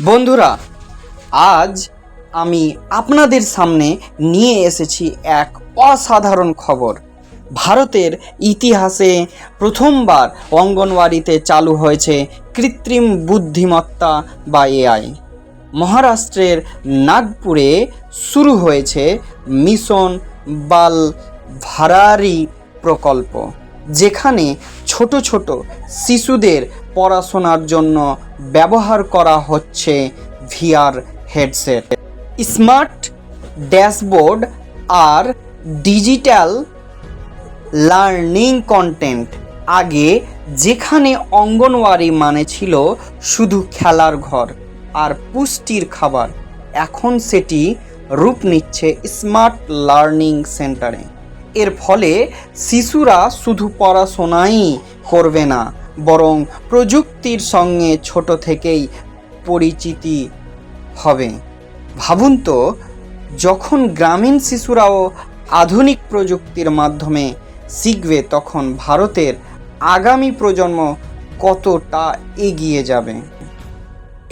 বন্ধুরা, আজ আমি আপনাদের সামনে নিয়ে এসেছি এক অসাধারণ খবর। ভারতের ইতিহাসে প্রথমবার অঙ্গনওয়াড়িতে চালু হয়েছে কৃত্রিম বুদ্ধিমত্তা বা এআই। মহারাষ্ট্রের নাগপুরে শুরু হয়েছে মিশন বাল ভারারি প্রকল্প। যেখানে ছোট ছোট শিশুদের পড়াশোনার জন্য ব্যবহার করা হচ্ছে ভিআর হেডসেট। স্মার্ট ড্যাশবোর্ড আর ডিজিটাল লার্নিং কন্টেন্ট। আগে যেখানে অঙ্গনওয়াড়ি মানে ছিল শুধু খেলার ঘর আর পুষ্টির খাবার, এখন সেটি রূপ নিচ্ছে স্মার্ট লার্নিং সেন্টারে। এর ফলে শিশুরা শুধু পড়াশোনাই করবে না, বরং প্রযুক্তির সঙ্গে ছোট থেকেই পরিচিতি হবে। ভাবুন তো, যখন গ্রামীণ শিশুরাও আধুনিক প্রযুক্তির মাধ্যমে শিখবে, তখন ভারতের আগামী প্রজন্ম কতটা এগিয়ে যাবে?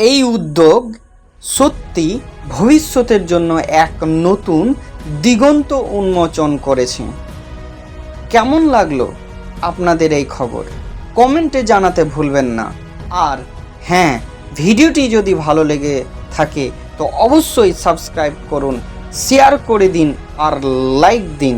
এই উদ্যোগ সত্যি ভবিষ্যতের জন্য এক নতুন দিগন্ত উন্মোচন করেছে। কেমন লাগল আপনাদের এই খবর? কমেন্টে জানাতে ভুলবেন না। আর হ্যাঁ ভিডিওটি যদি ভালো লেগে থাকে, তো অবশ্যই সাবস্ক্রাইব করুন, শেয়ার করে দিন আর লাইক দিন।